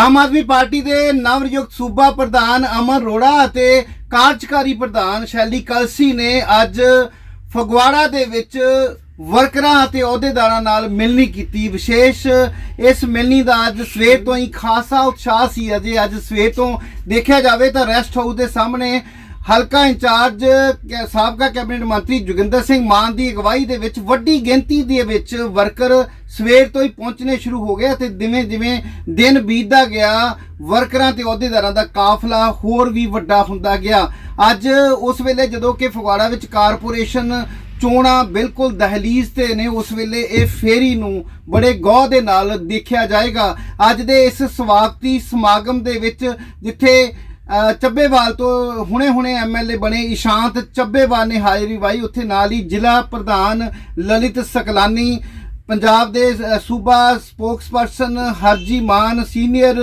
ਆਮ Aadmi party ਦੇ ਨਵਨਿਯੁਕਤ ਸੂਬਾ ਪ੍ਰਧਾਨ ਅਮਨ ਰੋੜਾ ਅਤੇ ਕਾਰਜਕਾਰੀ ਪ੍ਰਧਾਨ ਸ਼ੈਲੀ ਕਲਸੀ ਨੇ ਅੱਜ ਫਗਵਾੜਾ ਦੇ ਵਿੱਚ ਵਰਕਰਾਂ ਅਤੇ ਅਹੁਦੇਦਾਰਾਂ ਨਾਲ ਮਿਲਣੀ ਕੀਤੀ। ਵਿਸ਼ੇਸ਼ ਇਸ ਮਿਲਣੀ ਦਾ ਅੱਜ ਸਵੇਰ ਤੋਂ ਹੀ ਖਾਸਾ ਉਤਸ਼ਾਹ ਸੀ। ਅਜੇ ਅੱਜ ਸਵੇਰ ਤੋਂ ਦੇਖਿਆ ਜਾਵੇ ਤਾਂ ਰੈਸਟ ਹਾਊਸ ਦੇ ਸਾਹਮਣੇ ਹਲਕਾ ਇੰਚਾਰਜ ਕੈ- ਸਾਬਕਾ ਕੈਬਨਿਟ ਮੰਤਰੀ ਜੋਗਿੰਦਰ ਸਿੰਘ ਮਾਨ ਦੀ ਅਗਵਾਈ ਦੇ ਵਿੱਚ ਵੱਡੀ ਗਿਣਤੀ ਦੇ ਵਿੱਚ ਵਰਕਰ ਸਵੇਰ ਤੋਂ ਹੀ ਪਹੁੰਚਣੇ ਸ਼ੁਰੂ ਹੋ ਗਏ ਅਤੇ ਦਿਵੇਂ ਜਿਵੇਂ ਦਿਨ ਬੀਤਦਾ ਗਿਆ, ਵਰਕਰਾਂ ਤੇ ਅਹੁਦੇਦਾਰਾਂ ਦਾ ਕਾਫਲਾ ਹੋਰ ਵੀ ਵੱਡਾ ਹੁੰਦਾ ਗਿਆ। ਅੱਜ ਉਸ ਵੇਲੇ ਜਦੋਂ ਕਿ ਫਗਵਾੜਾ ਵਿੱਚ ਕਾਰਪੋਰੇਸ਼ਨ ਚੋਣਾਂ ਬਿਲਕੁਲ ਦਹਲੀਜ਼ ਤੇ ਨੇ, ਉਸ ਵੇਲੇ ਇਹ ਫੇਰੀ ਨੂੰ ਬੜੇ ਗੌਰ ਦੇ ਨਾਲ ਦੇਖਿਆ ਜਾਏਗਾ। ਅੱਜ ਦੇ ਇਸ ਸਵਾਗਤੀ ਸਮਾਗਮ ਦੇ ਵਿੱਚ ਜਿੱਥੇ ਚੱਬੇਵਾਲ ਤੋਂ ਹੁਣੇ-ਹੁਣੇ ਐਮਐਲਏ ਬਣੇ ਇਸ਼ਾਂਤ ਚੱਬੇਵਾਲ ਨੇ ਹਾਜ਼ਰੀ ਵਾਈ। ਉੱਥੇ ਨਾਲ ਹੀ ਜ਼ਿਲ੍ਹਾ ਪ੍ਰਧਾਨ ਲਲਿਤ ਸਕਲਾਨੀ, ਪੰਜਾਬ ਦੇ ਸੂਬਾ spokesperson Harji Mann, senior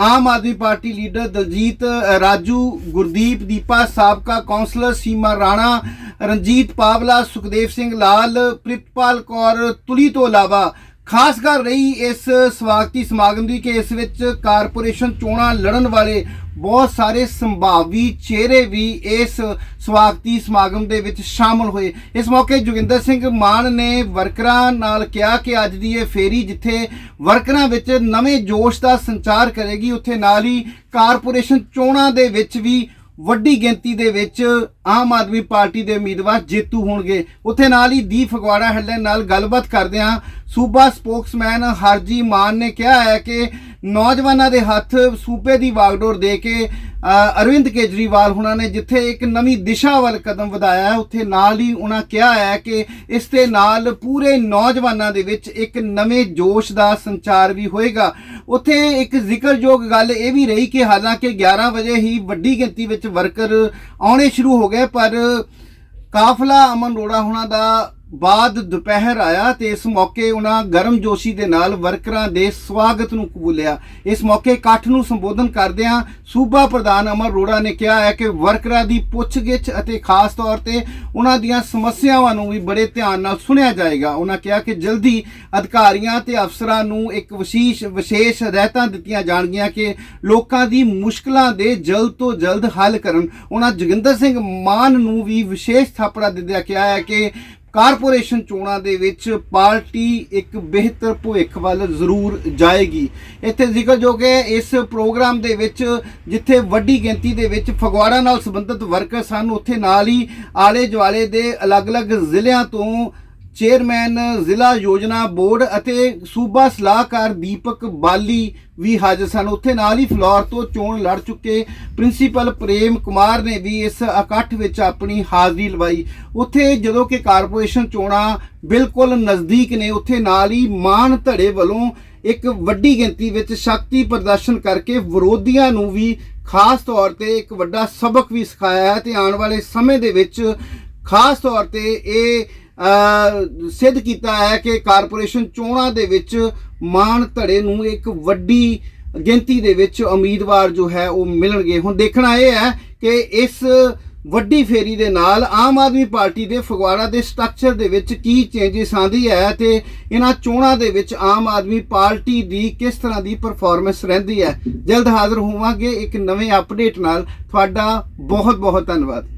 Aam Aadmi party leader Daljit Raju, Gurdeep, Deepa ਸਾਬਕਾ ਕੌਂਸਲਰ ਸੀਮਾ ਰਾਣਾ, ਰਣਜੀਤ ਪਾਵਲਾ, ਸੁਖਦੇਵ ਸਿੰਘ ਲਾਲ, ਪ੍ਰਿਤਪਾਲ ਕੌਰ ਤੁਲੀ ਤੋਂ ਇਲਾਵਾ। ਖਾਸ ਕਰ ਰਹੀ ਇਸ ਸਵਾਗਤੀ ਸਮਾਗਮ ਦੀ ਕਿ ਇਸ ਵਿੱਚ ਕਾਰਪੋਰੇਸ਼ਨ ਚੋਣਾਂ ਲੜਨ ਵਾਲੇ ਬਹੁਤ ਸਾਰੇ ਸੰਭਾਵੀ ਚਿਹਰੇ ਵੀ ਇਸ ਸਵਾਗਤੀ ਸਮਾਗਮ ਦੇ ਵਿੱਚ ਸ਼ਾਮਲ ਹੋਏ। ਇਸ ਮੌਕੇ ਜੋਗਿੰਦਰ ਸਿੰਘ ਮਾਨ ਨੇ ਵਰਕਰਾਂ ਨਾਲ ਕਿਹਾ ਕਿ ਅੱਜ ਦੀ ਇਹ ਫੇਰੀ ਜਿੱਥੇ ਵਰਕਰਾਂ ਵਿੱਚ ਨਵੇਂ ਜੋਸ਼ ਦਾ ਸੰਚਾਰ ਕਰੇਗੀ, ਉੱਥੇ ਨਾਲ ਹੀ ਕਾਰਪੋਰੇਸ਼ਨ ਚੋਣਾਂ ਦੇ ਵਿੱਚ ਵੀ ਵੱਡੀ ਗਿਣਤੀ ਦੇ ਵਿੱਚ ਆਮ ਆਦਮੀ ਪਾਰਟੀ ਦੇ ਉਮੀਦਵਾਰ ਜੇਤੂ ਹੋਣਗੇ। ਉੱਥੇ ਨਾਲ ਹੀ ਦੀ ਫਗਵਾੜਾ ਹੈਡਲਾਈਨ ਨਾਲ ਗੱਲਬਾਤ ਕਰਦਿਆਂ ਸੂਬਾ ਸਪੋਕਸਮੈਨ ਹਰਜੀ ਮਾਨ ਨੇ ਕਿਹਾ ਹੈ ਕਿ ਨੌਜਵਾਨਾਂ ਦੇ ਹੱਥ ਸੂਬੇ ਦੀ ਵਾਗਡੋਰ ਦੇ ਕੇ ਅਰਵਿੰਦ ਕੇਜਰੀਵਾਲ ਹੁਣਾਂ ਨੇ ਜਿੱਥੇ ਇੱਕ ਨਵੀਂ ਦਿਸ਼ਾ ਵੱਲ ਕਦਮ ਵਧਾਇਆ ਹੈ, ਉੱਥੇ ਨਾਲ ਹੀ ਉਹਨਾਂ ਕਿਹਾ ਹੈ ਕਿ ਇਸ ਦੇ ਨਾਲ ਪੂਰੇ ਨੌਜਵਾਨਾਂ ਦੇ ਵਿੱਚ ਇੱਕ ਨਵੇਂ ਜੋਸ਼ ਦਾ ਸੰਚਾਰ ਵੀ ਹੋਏਗਾ। ਉੱਥੇ ਇੱਕ ਜ਼ਿਕਰਯੋਗ ਗੱਲ ਇਹ ਵੀ ਰਹੀ ਕਿ ਹਾਲਾਂਕਿ 11 ਵਜੇ ਹੀ ਵੱਡੀ ਗਿਣਤੀ ਵਿੱਚ ਵਰਕਰ ਆਉਣੇ ਸ਼ੁਰੂ ਹੋ ਗਏ, ਪਰ ਕਾਫਲਾ ਅਮਨ ਰੋੜਾ ਹੁਣਾਂ ਦਾ ਬਾਅਦ ਦੁਪਹਿਰ ਆਇਆ ਤੇ ਇਸ ਮੌਕੇ ਉਹਨਾਂ ਗਰਮ ਜੋਸ਼ੀ ਦੇ ਨਾਲ ਵਰਕਰਾਂ ਦੇ ਸਵਾਗਤ ਨੂੰ ਕਬੂਲਿਆ ਇਸ ਮੌਕੇ ਇਕੱਠ ਨੂੰ ਸੰਬੋਧਨ ਕਰਦਿਆਂ ਸੂਬਾ ਪ੍ਰਧਾਨ ਅਮਰ ਰੋੜਾ ਨੇ ਕਿਹਾ ਹੈ ਕਿ ਵਰਕਰਾਂ ਦੀ ਪੁੱਛਗਿੱਛ ਅਤੇ ਖਾਸ ਤੌਰ ਤੇ ਉਹਨਾਂ ਦੀਆਂ ਸਮੱਸਿਆਵਾਂ ਨੂੰ ਵੀ ਬੜੇ ਧਿਆਨ ਨਾਲ ਸੁਣਿਆ ਜਾਏਗਾ। ਉਹਨਾਂ ਕਿਹਾ ਕਿ ਜਲਦੀ ਅਧਿਕਾਰੀਆਂ ਤੇ ਅਫਸਰਾਂ ਨੂੰ ਇੱਕ ਵਿਸ਼ੇਸ਼ ਵਿਸ਼ੇਸ਼ ਹਦਾਇਤਾਂ ਦਿੱਤੀਆਂ ਜਾਣਗੀਆਂ ਕਿ ਲੋਕਾਂ ਦੀ ਮੁਸ਼ਕਲਾਂ ਦੇ ਜਲਦ ਤੋਂ ਜਲਦ ਹੱਲ ਕਰਨ। ਉਹਨਾਂ ਜੋਗਿੰਦਰ ਸਿੰਘ ਮਾਨ ਨੂੰ ਵੀ ਵਿਸ਼ੇਸ਼ ਥਾਪੜਾ ਦਿੰਦਿਆਂ ਕਿਹਾ ਹੈ ਕਿ ਕਾਰਪੋਰੇਸ਼ਨ ਚੋਣਾਂ ਦੇ ਵਿੱਚ ਪਾਰਟੀ ਇੱਕ ਬਿਹਤਰ ਭਵਿੱਖ ਵੱਲ ਜ਼ਰੂਰ ਜਾਏਗੀ। ਇੱਥੇ ਜ਼ਿਕਰਯੋਗ ਹੈ ਇਸ ਪ੍ਰੋਗਰਾਮ ਦੇ ਵਿੱਚ ਜਿੱਥੇ ਵੱਡੀ ਗਿਣਤੀ ਦੇ ਵਿੱਚ ਫਗਵਾੜਾ ਨਾਲ ਸੰਬੰਧਿਤ ਵਰਕਰ ਸਨ ਉੱਥੇ ਨਾਲ ਹੀ ਆਲੇ ਦੁਆਲੇ ਦੇ ਅਲੱਗ-ਅਲੱਗ ਜ਼ਿਲ੍ਹਿਆਂ ਤੋਂ ਚੇਅਰਮੈਨ, ਜ਼ਿਲ੍ਹਾ ਯੋਜਨਾ ਬੋਰਡ ਅਤੇ ਸੂਬਾ ਸਲਾਹਕਾਰ ਦੀਪਕ ਬਾਲੀ ਵੀ ਹਾਜ਼ਰ ਸਨ। ਉੱਥੇ ਨਾਲ ਹੀ ਫਲੋਰ ਤੋਂ ਚੋਣ ਲੜ ਚੁੱਕੇ ਪ੍ਰਿੰਸੀਪਲ ਪ੍ਰੇਮ ਕੁਮਾਰ ਨੇ ਵੀ ਇਸ ਇਕੱਠ ਵਿੱਚ ਆਪਣੀ ਹਾਜ਼ਰੀ ਲਵਾਈ। ਉੱਥੇ ਜਦੋਂ ਕਿ ਕਾਰਪੋਰੇਸ਼ਨ ਚੋਣਾਂ ਬਿਲਕੁਲ ਨਜ਼ਦੀਕ ਨੇ, ਉੱਥੇ ਨਾਲ ਹੀ ਮਾਨ ਧੜੇ ਵੱਲੋਂ ਇੱਕ ਵੱਡੀ ਗਿਣਤੀ ਵਿੱਚ ਸ਼ਕਤੀ ਪ੍ਰਦਰਸ਼ਨ ਕਰਕੇ ਵਿਰੋਧੀਆਂ ਨੂੰ ਵੀ ਖਾਸ ਤੌਰ ਤੇ ਇੱਕ ਵੱਡਾ ਸਬਕ ਵੀ ਸਿਖਾਇਆ ਹੈ ਤੇ ਆਉਣ ਵਾਲੇ ਸਮੇਂ ਦੇ ਵਿੱਚ ਖਾਸ ਤੌਰ ਤੇ ਇਹ ਸਿੱਧ ਕੀਤਾ ਹੈ ਕਿ ਕਾਰਪੋਰੇਸ਼ਨ ਚੋਣਾਂ ਦੇ ਵਿੱਚ ਮਾਨ ਧੜੇ ਨੂੰ ਇੱਕ ਵੱਡੀ ਗਿਣਤੀ ਦੇ ਵਿੱਚ ਉਮੀਦਵਾਰ ਜੋ ਹੈ ਉਹ ਮਿਲਣਗੇ। ਹੁਣ ਦੇਖਣਾ ਇਹ ਹੈ ਕਿ ਇਸ ਵੱਡੀ ਫੇਰੀ ਦੇ ਨਾਲ ਆਮ ਆਦਮੀ ਪਾਰਟੀ ਦੇ ਫਗਵਾੜਾ ਦੇ ਸਟਰਕਚਰ ਦੇ ਵਿੱਚ ਕੀ ਚੇਂਜਸ ਆਂਦੀ ਹੈ ਤੇ ਇਹਨਾਂ ਚੋਣਾਂ ਦੇ ਵਿੱਚ ਆਮ ਆਦਮੀ ਪਾਰਟੀ ਦੀ ਕਿਸ ਤਰ੍ਹਾਂ ਦੀ ਪਰਫਾਰਮੈਂਸ ਰਹਿੰਦੀ ਹੈ। ਜਲਦ ਹਾਜ਼ਰ ਹੋਵਾਂਗੇ ਇੱਕ ਨਵੇਂ ਅਪਡੇਟ ਨਾਲ। ਤੁਹਾਡਾ ਬਹੁਤ ਬਹੁਤ ਧੰਨਵਾਦ।